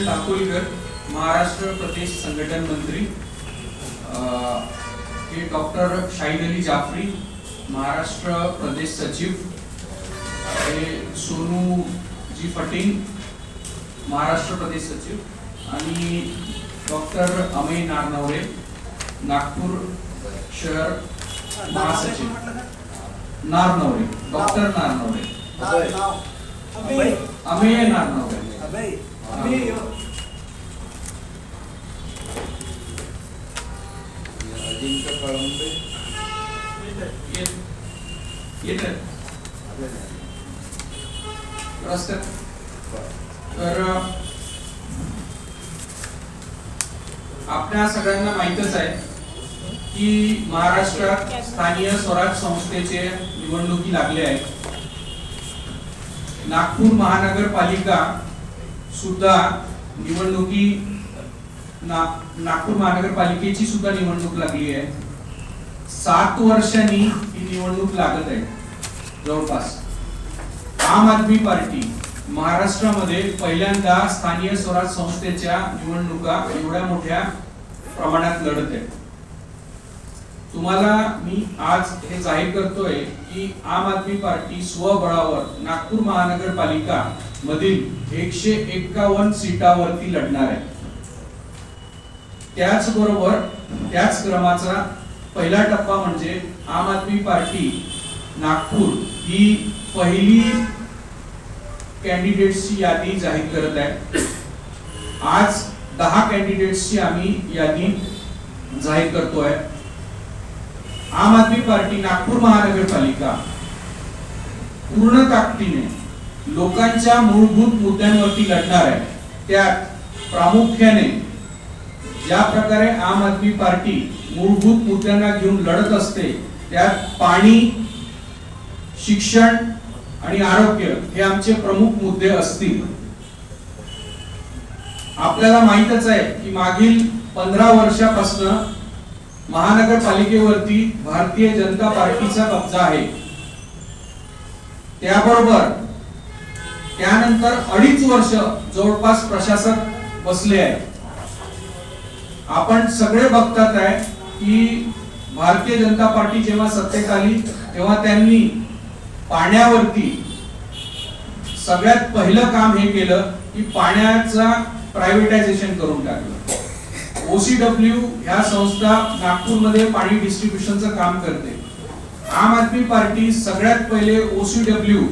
किरण दापोलीकर महाराष्ट्र प्रदेश संघटन मंत्री हे डॉक्टर शाहीद अली जाफरी महाराष्ट्र प्रदेश सचिव हे सोनू जी फटिंग महाराष्ट्र प्रदेश सचिव आणि डॉक्टर अमय नारनवरे नागपूर शहर महासचिव. नारनवरे डॉक्टर नारनवरे. अमेय नारनवरे. अजिंक्य कळंबे तर आपल्या सगळ्यांना माहितच आहे की महाराष्ट्रात स्थानीय स्वराज संस्थेचे निवडणुकी लागले आहेत. नागपूर महानगरपालिका सुद्धा निवडणुकी ना नागपूर महानगरपालिकेची सुद्धा निवडणूक लागली आहे. सात वर्षांनी ही निवडणूक लागत आहे. जवळपास. आम आदमी पार्टी महाराष्ट्रामध्ये पहिल्यांदा स्थानीय स्वराज संस्थेच्या निवडणुका एवढ्या मोठ्या प्रमाणात लढत आहे तुम्हाला मी आज हे जाहीर करतोय की आम आदमी पार्टी स्वबळावर नागपूर महानगरपालिका मधील एकशे एक्कावन्न सीटावरती लढणार आहे. त्याचबरोबर त्याच क्रमाचा पहिला टप्पा म्हणजे आम आदमी पार्टी नागपूर ही पहिली कॅन्डिडेट्सची यादी जाहीर करत आहे. आज दहा कॅन्डिडेट्सची आम्ही यादी जाहीर करतोय. आम आदमी पार्टी नागपूर महानगरपालिका पूर्ण ताकदीने लोकांच्या मूलभूत मुद्द्यांवरती लढणार आहे. त्यात प्रामुख्याने ज्या प्रकारे आम आदमी पार्टी मूलभूत मुद्द्यांना घेऊन लढत असते त्यात पाणी शिक्षण आणि आरोग्य हे आमचे प्रमुख मुद्दे असतील. आपल्याला माहितच आहे की मागील पंधरा वर्षापासून महानगरपालिकेवरती भारतीय जनता पार्टीचा कब्जा आहे. त्याबरोबर त्यानंतर अडीच वर्ष जवळपास प्रशासक बसले आहे आपण सगळे बघतात आहे की भारतीय जनता पार्टी जेव्हा सत्तेत आली तेव्हा त्यांनी पाण्यावरती सगळ्यात पहिलं काम हे केलं की पाण्याचा प्रायव्हेटायझेशन करून टाकलं. ओसीडब्ल्यू ह्या संस्था नागपूरमध्ये पाणी डिस्ट्रीब्युशनचं काम करते. आम आदमी पार्टी सगळ्यात पहिले ओसीडब्ल्यू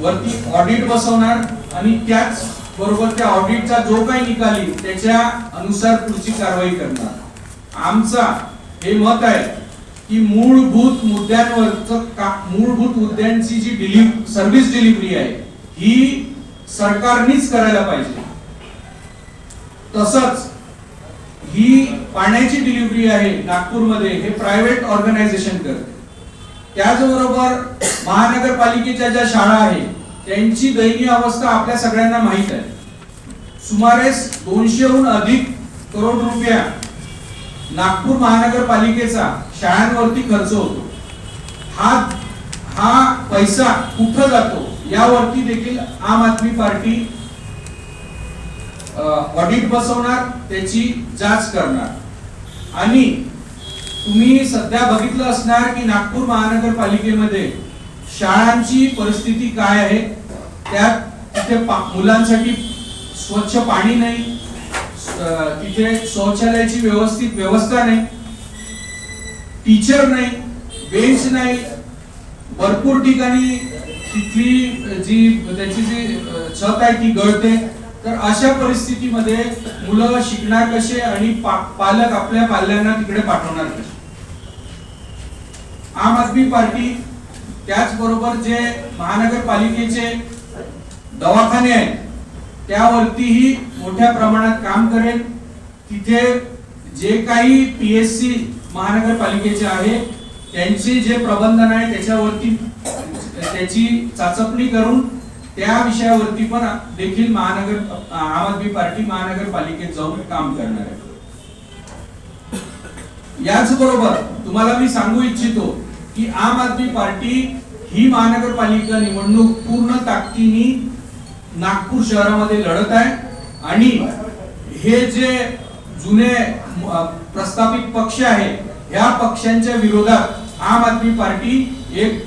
वरती ऑडिट बसवणार आणि त्याच बरोबर त्या ऑडिटचा जो काही निकाल येईल त्याच्या अनुसार पुढची कारवाई करणार. आमचा हे मत आहे की मूलभूत मुद्द्यांवरच का मूलभूत मुद्द्यांची जी डिलिव्ह सर्व्हिस डिलिव्हरी आहे ही सरकारनीच करायला पाहिजे. तसंच ही पाण्याची डिलिव्हरी आहे नागपूरमध्ये हे प्रायव्हेट ऑर्गनायझेशन करते. त्याचबरोबर महानगरपालिकेच्या ज्या शाळा आहेत त्यांची दयनीय अवस्था आपल्या सगळ्यांना माहीत आहे. सुमारे दोनशेहून अधिक करोड रुपया नागपूर महानगरपालिकेचा शाळांवरती खर्च होतो. हा हा पैसा कुठं जातो यावरती देखील आम आदमी पार्टी ऑडिट बसवणार त्याची जाच करणार. आणि तुम्ही सध्या बघितलं असणार की नागपूर महानगरपालिकेमध्ये शाळांची परिस्थिती काय आहे? त्यात तिथे मुलांसाठी स्वच्छ पाणी नाही तिथे शौचालयाची व्यवस्थित व्यवस्था नाही टीचर नाही बेंच नाही भरपूर ठिकाणी तिथली जी त्याची जी छत आहे ती गळते. तर अशा परिस्थितीमध्ये मुलं शिकणार कसे आणि पा- पालक आपल्या पाल्यांना तिकडे पाठवणार कसे? आम आदमी पार्टी त्याचबरोबर जे महानगरपालिकेचे दवाखाने आहेत त्यावरतीही मोठ्या प्रमाणात काम करेल. तिथे जे काही पीएससी महानगरपालिकेचे आहे त्यांचे जे प्रबंधन आहे त्याच्यावरती त्याची चाचपणी करून त्या विषयावरती पण देखील महानगर आम आदमी पार्टी महानगरपालिकेत जाऊन काम करणार आहे. याचबरोबर तुम्हाला मी सांगू इच्छितो की आम आदमी पार्टी ही महानगरपालिका निवडणूक पूर्ण ताकदीने नागपूर शहरामध्ये लढत आहे. आणि हे जे जुने प्रस्थापित पक्ष आहे या पक्षांच्या विरोधात आम आदमी पार्टी एक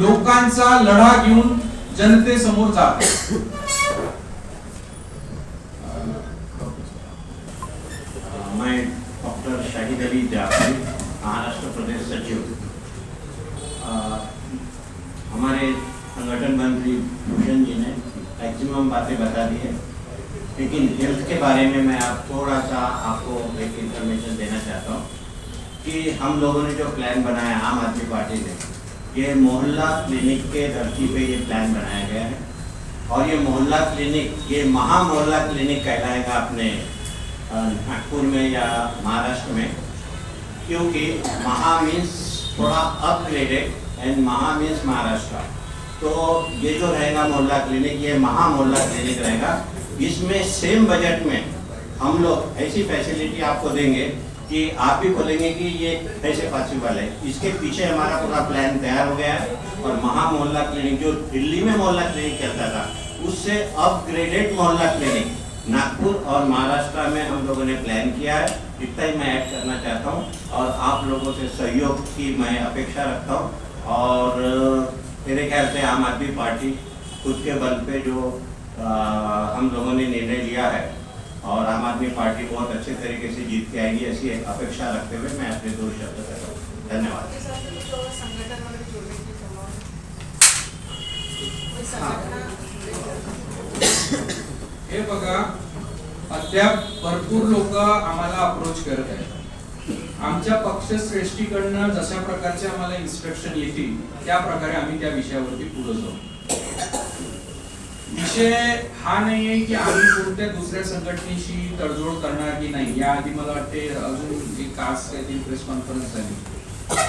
लोकांचा लढा घेऊन जनतेसमोर जात माय डॉक्टर शाहिद अली द्या हमारे संगठन मंत्री भूषण जी ने मैक्सिमम बातें बता दी है। लेकिन हेल्थ के बारे में मैं आप थोड़ा सा आपको एक इंफॉर्मेशन देना चाहता हूँ कि हम लोगों ने जो प्लान बनाया आम आदमी पार्टी ने, ये मोहल्ला क्लिनिक के धरती पे ये प्लान बनाया गया है। और ये मोहल्ला क्लिनिक ये महा मोहल्ला क्लिनिक कहलाएगा अपने नागपुर में या महाराष्ट्र में, क्योंकि महा मीन्स थोड़ा upgraded and Maha means Maharashtra तो ये जो रहेगा मोहल्ला क्लिनिक ये महा मोहल्ला क्लिनिक रहेगा। इसमें सेम बजट में हम लोग ऐसी फैसिलिटी आपको देंगे कि आप भी बोलेंगे कि ये कैसे पॉसिबल है। इसके पीछे हमारा पूरा प्लान तैयार हो गया है और महा मोहल्ला क्लिनिक जो दिल्ली में मोहल्ला क्लिनिक चलता था, उससे अपग्रेडेड मोहल्ला क्लिनिक नागपुर और महाराष्ट्र में हम लोगों ने प्लान किया है। इतना ही मैं ऐड करना चाहता हूँ और आप लोगों से सहयोग की मैं अपेक्षा रखता हूँ। और मेरे ख्याल से आम आदमी पार्टी खुद के बल पे जो अ, हम लोगों ने निर्णय लिया है और आम आदमी पार्टी बहुत अच्छे तरीके से जीत के आएगी ऐसी अपेक्षा रखते हुए मैं अपने दो शब्द करता हूँ। धन्यवाद। संभावना हे। बघा अद्याप भरपूर लोक आम्हाला अप्रोच करत आहेत. आमच्या पक्ष श्रेष्ठीकडनं जशा प्रकारचे आम्हाला इन्स्ट्रक्शन येतील त्या प्रकारे आम्ही त्या विषयावरती पुढे जाऊ. विषय हा नाहीये की आम्ही कोणत्या दुसऱ्या संघटनेशी तडजोड करणार की नाही याआधी मला वाटते अजून एक कास काहीतरी प्रेस कॉन्फरन्स झाली.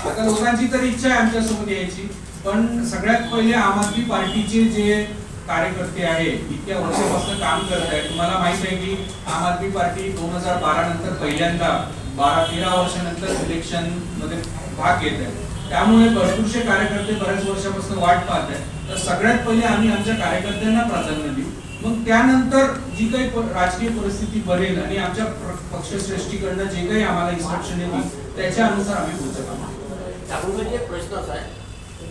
आता लोकांची तर इच्छा आहे आमच्यासोबत यायची पण सगळ्यात पहिले आम आदमी पार्टीचे जे कार्यकर्ते आहे इतक्या वर्षापासून काम करत आहे तुम्हाला माहीत आहे की आम आदमी पार्टी दोन हजार बारा नंतर पहिल्यांदा बारा तेरा वर्षानंतर इलेक्शनमध्ये भाग घेत आहे त्यामुळे भरपूरशे कार्यकर्ते बऱ्याच वर्षापासून वाट पाहत आहेत. तर सगळ्यात पहिले आम्ही आमच्या कार्यकर्त्यांना प्राधान्य देऊ. मग त्यानंतर जी काही प- राजकीय परिस्थिती बनेल आणि आमच्या प्र- पक्षश्रेष्ठीकडनं जे काही आम्हाला इन्स्ट्रक्शन येतील त्याच्या अनुसार आम्ही पुढचं काम एक प्रश्न असा आहे.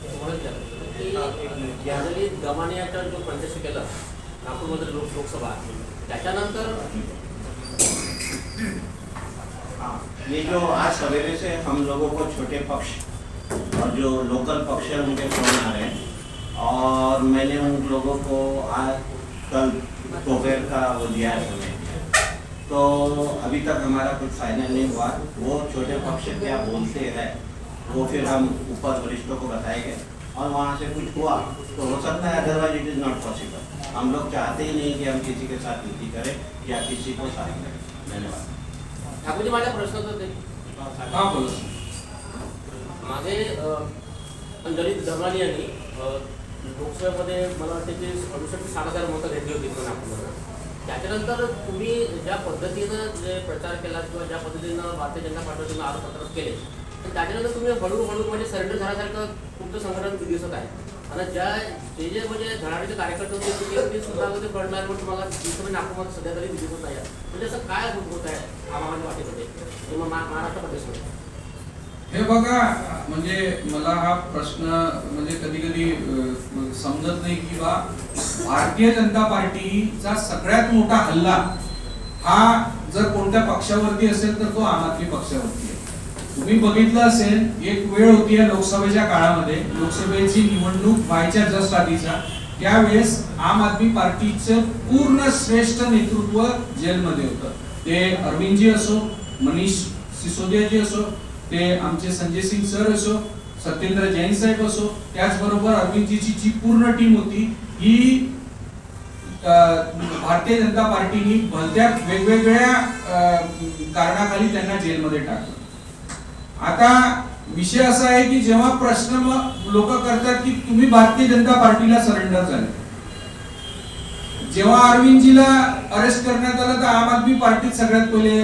तुम्हाला दमानियाचा जो प्रदेश केला नागपूरमध्ये लोक लोकसभा त्याच्यानंतर ये जो आज सवेरे से हम लोगों को छोटे पक्ष और जो लोकल पक्ष है, उनके फ़ोन आ रहे हैं। और मैंने उन लोगों को आज कल दोपहर का वो दिया है समय तो अभी तक हमारा कुछ फाइनल नहीं हुआ। वो छोटे पक्ष क्या बोलते हैं, वो फिर हम ऊपर वरिष्ठों को बताएँगे। और वहाँ से कुछ हुआ तो हो सकता है otherwise it is not possible हम लोग चाहते ही नहीं कि हम किसी के साथ युति करें या किसी को साथ करें। धन्यवाद। ठाकूरजी माझा प्रश्न होता. ते हा बोला. अ, अंजली धमानी यांनी लोकसभेमध्ये मला वाटते की अडुसष्ट साठ हजार मतं घेतली होती इथं नागपूरमध्ये त्याच्यानंतर तुम्ही ज्या पद्धतीनं जे प्रचार केला किंवा ज्या पद्धतीनं भारतीय जनता पार्टीनं आरोपपत्र केले तर त्याच्यानंतर तुम्ही हळूहळू म्हणजे सरेंडर झाल्यासारखं तुमचं संघटन दिसत आहे. आता ज्या जे जे म्हणजे धडाडीचे कार्यकर्ते होते ते- सुद्धा ते कळणार पण तुम्हाला दिसत म्हणजे नागपूरमध्ये सध्या तरी दिसत नाही आहे. म्हणजे असं काय होत आहे आम्हाला वाटेमध्ये? किंवा महाराष्ट्र प्रदेशमध्ये? हे बघा म्हणजे मला हा प्रश्न म्हणजे कधी कधी समजत नाही की बा भारतीय जनता पार्टीचा सगळ्यात मोठा हल्ला हा जर कोणत्या पक्षावरती असेल तर तो आम आदमी पक्षावरती. तुम्ही बघितलं असेल एक वेळ होती या लोकसभेच्या काळामध्ये. लोकसभेची निवडणूक व्हायच्या जस्ट आधीच्या त्यावेळेस आम आदमी पार्टीचं पूर्ण श्रेष्ठ नेतृत्व जेलमध्ये होतं. ते अरविंदजी असो मनीष सिसोदियाजी असो ते आमचे संजय सिंग सर असो सत्येंद्र जैन साहेब असो त्याचबरोबर अरविंदजीची जी पूर्ण टीम होती ही भारतीय जनता पार्टीनी भलत्या वेगवेगळ्या कारणाखाली त्यांना जेलमध्ये टाकलं. आता विषय असा आहे की जेव्हा प्रश्न मग लोक करतात की तुम्ही भारतीय जनता पार्टीला सरेंडर झाले. जेव्हा अरविंदजीला अरेस्ट करण्यात आलं तर आम आदमी पार्टीत सगळ्यात पहिले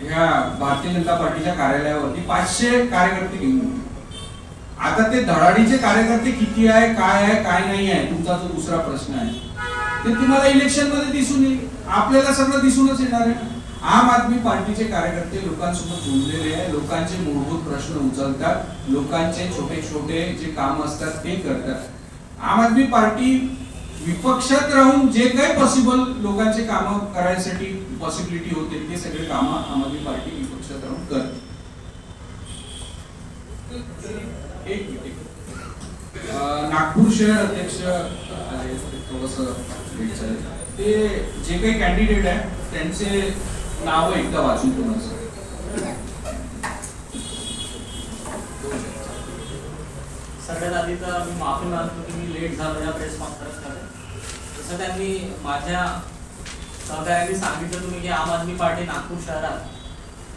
ह्या भारतीय जनता पार्टीच्या कार्यालयावरती पाचशे कार्यकर्ते घेऊन होते. आता ते धडाडीचे कार्यकर्ते किती आहे काय आहे काय नाही आहे तुमचा जो दुसरा प्रश्न आहे ते तुम्हाला इलेक्शनमध्ये दिसून येईल. आपल्याला सगळं दिसूनच येणार आहे. आम आदमी पार्टीचे कार्यकर्ते लोकांसोबत जोडलेले आहे. लोकांचे मूलभूत प्रश्न उचलतात. लोकांचे छोटे छोटे जे काम असतात ते करतात. आम आदमी पार्टी विपक्षात राहून जे काही पॉसिबल लोकांचे काम करायसाठी पॉसिबिलिटी होते ते सगळे काम आम आदमी पार्टी विपक्षात राहून करते. एक नागपूर शहर अध्यक्ष आहे, थोडस ते जे काही कॅन्डिडेट आहे त्यांचे नाव एकदा वाचून तुम्हाला सगळ्यात आधी तर मी माफी मागतो की मी लेट झालो या प्रेस कॉन्फरन्समध्ये जसं त्यांनी माझ्या सहकार्यांनी सांगितलं तुम्ही की आम आदमी पार्टी नागपूर शहरात.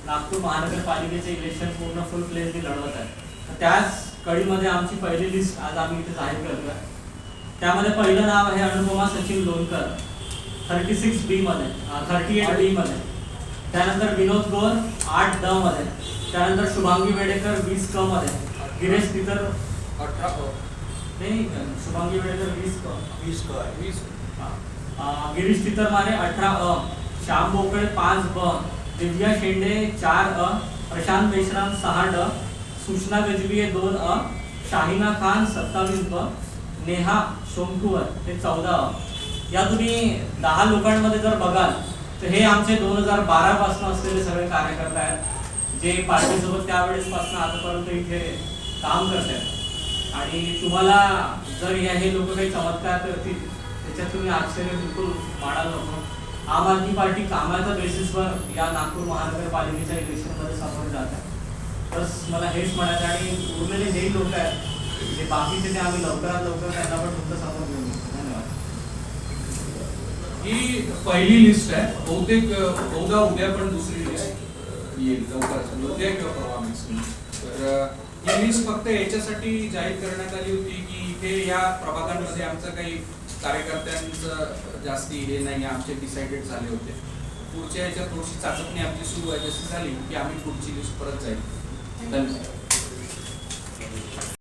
नागपूर महानगरपालिकेचे इलेक्शन पूर्ण फुल प्लेसली लढवत आहे. तर त्याच कळीमध्ये आमची पहिली लिस्ट आज आम्ही इथे जाहीर करतोय. त्यामध्ये पहिलं नाव आहे अनुपमा सचिन लोणकर थर्टी सिक्स बीमध्ये थर्टी एट बीमध्ये त्यानंतर विनोद गोर आठ ड मध्ये. त्यानंतर शुभांगी वेडेकर वीस क मध्ये. गिरीश तितर अठरा नाही शुभांगी वेडेकर वीस क. वीस काय वीस गिरीश तितरमारे अठरा अ. श्याम बोकडे पाच ब. दिव्या शेंडे चार अ. प्रशांत मेश्राम सहा ड. सुषमा गजबिये दोन अ. शाहिना खान सत्तावीस ब. नेहा सोमकुवर हे चौदा अ. या तुम्ही दहा लोकांमध्ये जर बघाल तर हे आमचे दोन हजार बारा पासून असलेले सगळे कार्यकर्ते आहेत जे पार्टीसोबत त्यावेळेस पासून आतापर्यंत इथे काम करत आहेत. आणि तुम्हाला जर या हे लोक काही चमत्कार करतील त्याच्यात तुम्ही आश्चर्य बिलकुल मानाल नको. आम आदमी पार्टी कामाच्या बेसिसवर या नागपूर महानगरपालिकेच्या इलेक्शनमध्ये समोर जात आहे. बस मला हेच म्हणायचं आणि उरलेले जे लोक आहेत जे बाकीचे ते आम्ही लवकरात लवकर त्यांना पण तुमच्यासमोर ही पहिली लिस्ट आहे. बहुतेक बहुधा उद्या पण दुसरी लिस्ट येईल. लवकरच. उद्या किंवा परवा maximum. तर ही लिस्ट फक्त याच्यासाठी जाहीर करण्यात आली होती की इथे या प्रभागांमध्ये आमचं काही कार्यकर्त्यांचं जास्ती हे नाही आमचे डिसाइडेड झाले होते. पुढच्या याच्यात थोडीशी चाचपणी आमची सुरू आहे. जशी झाली की आम्ही पुढची लिस्ट परत जाईल. धन्यवाद.